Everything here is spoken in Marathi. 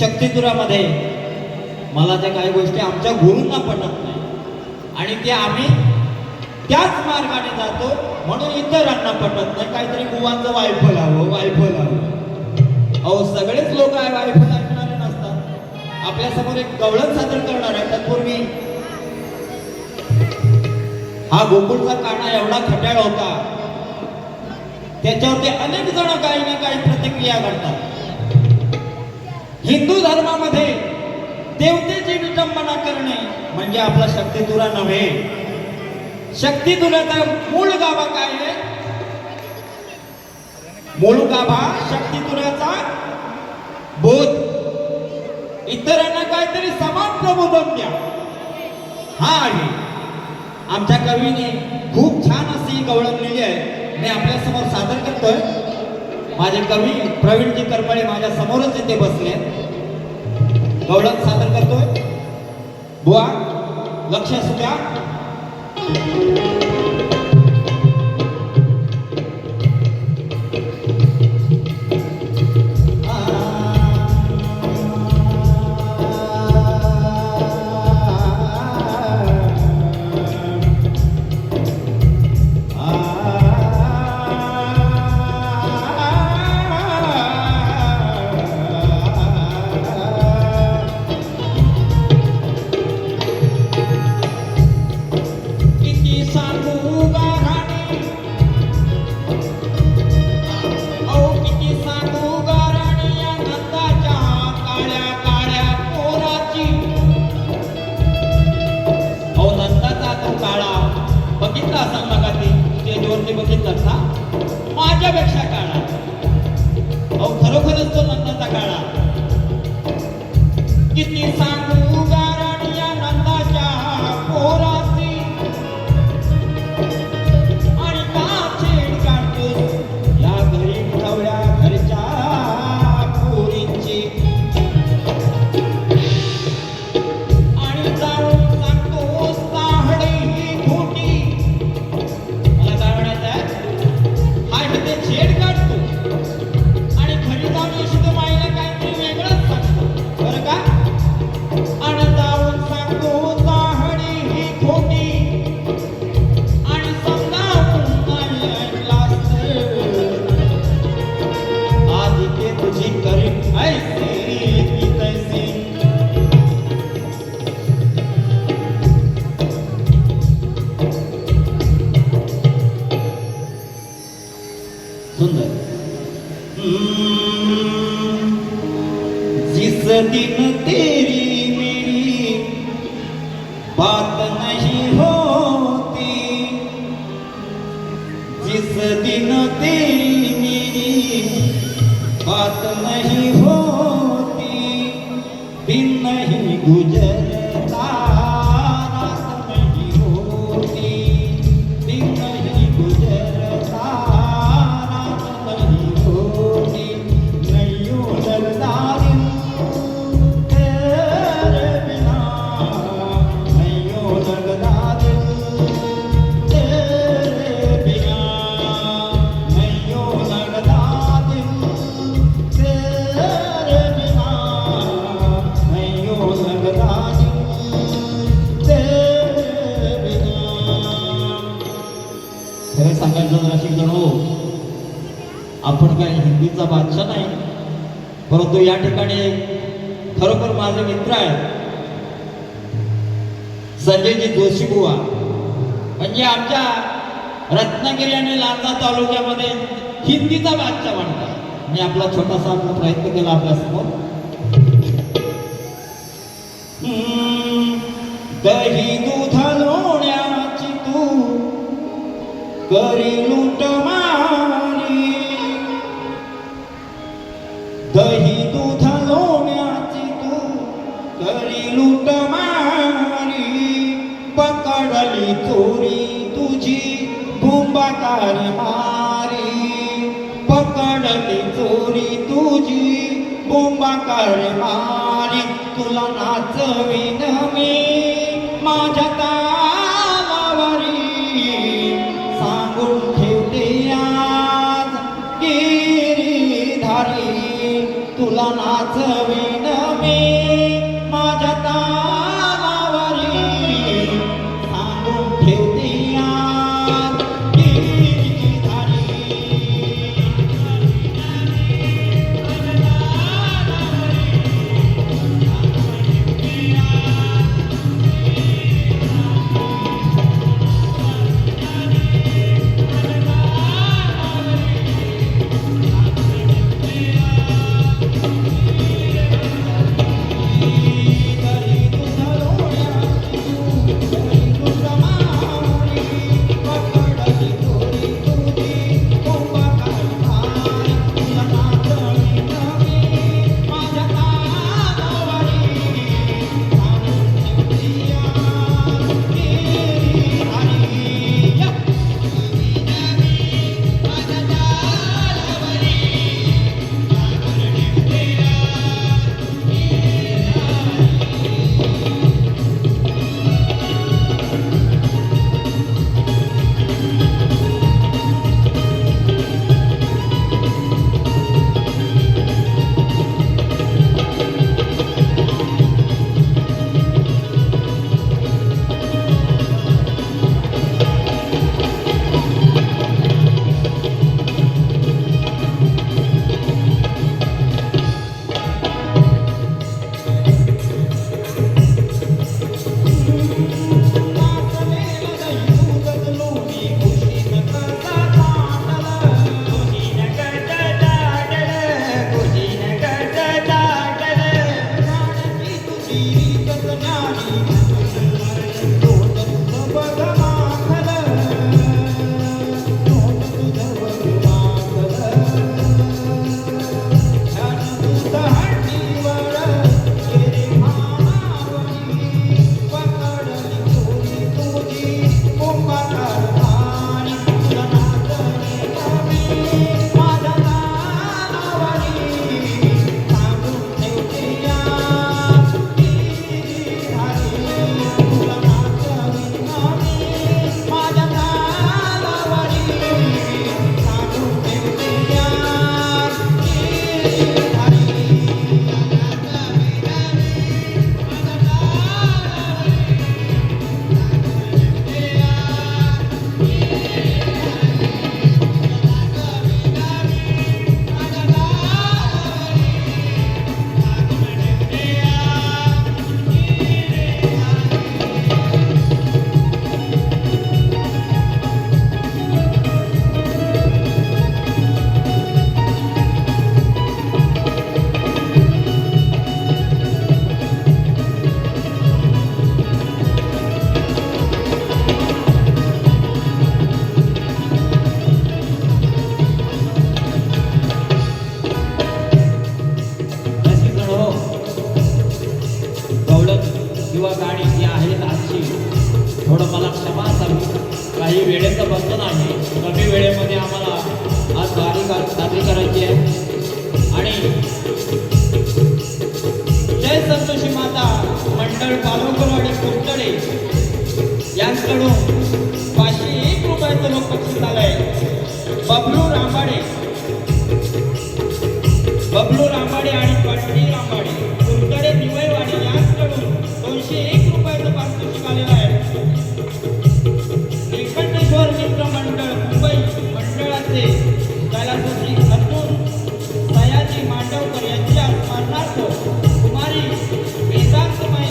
शक्तिदुरामध्ये मला त्या काही गोष्टी आमच्या गुरूंना पटत नाही. आणि ते आम्ही त्याच मार्गाने जातो म्हणून इतरांना पटत नाही. काहीतरी गुवांचं वायफल हवं वायफल हवं. अहो सगळेच लोक आहे वायफल ऐकणारे नसतात. आपल्यासमोर एक गवळण सादर करणार आहे. तत्पूर्वी हा गोकुळचा काना एवढा खट्याळ होता. त्याच्यावर ते अनेक जण काही ना काही प्रतिक्रिया करतात. हिंदू धर्मामध्ये देवतेची विटंबना करणे म्हणजे आपला शक्तितुरा नव्हे. शक्तितुराचा मूळ गाभा काय आहे? मूळ गाभा शक्तितुराचा बोध. इतरांना काहीतरी समान प्रबोधन द्या. हा आहे. आमच्या कवीने खूप छान अशी गवळण लिहिली आहे. मी आपल्यासमोर सादर करतोय. माझे कवी प्रवीणजी करमळे माझ्या समोरच इथे बसले. गवळण सादर करतोय. बुवा लक्ष असू द्या. দেবে बात नहीं होती। जिस दिन तेरी मेरी बात नहीं होती दिन नहीं गुजर आपण काय हिंदीचा बादशाह नाही? परंतु या ठिकाणी खरोखर माझे मित्र आहेत. संजयजी जोशी बुवा म्हणजे आमच्या रत्नागिरी आणि लांजा तालुक्यामध्ये हिंदीचा बादशाह म्हणतात मी आपला छोटासा आपला प्रयत्न केला आपल्यासमोर. दही दूध लोण्याची तू करी लूट मारी. थोरी चोरी तुझी भुंबाकार मारी. पकडली चोरी तुझी बोंबाकार मारी. तुला नाचवीन मी. the naughty. आहे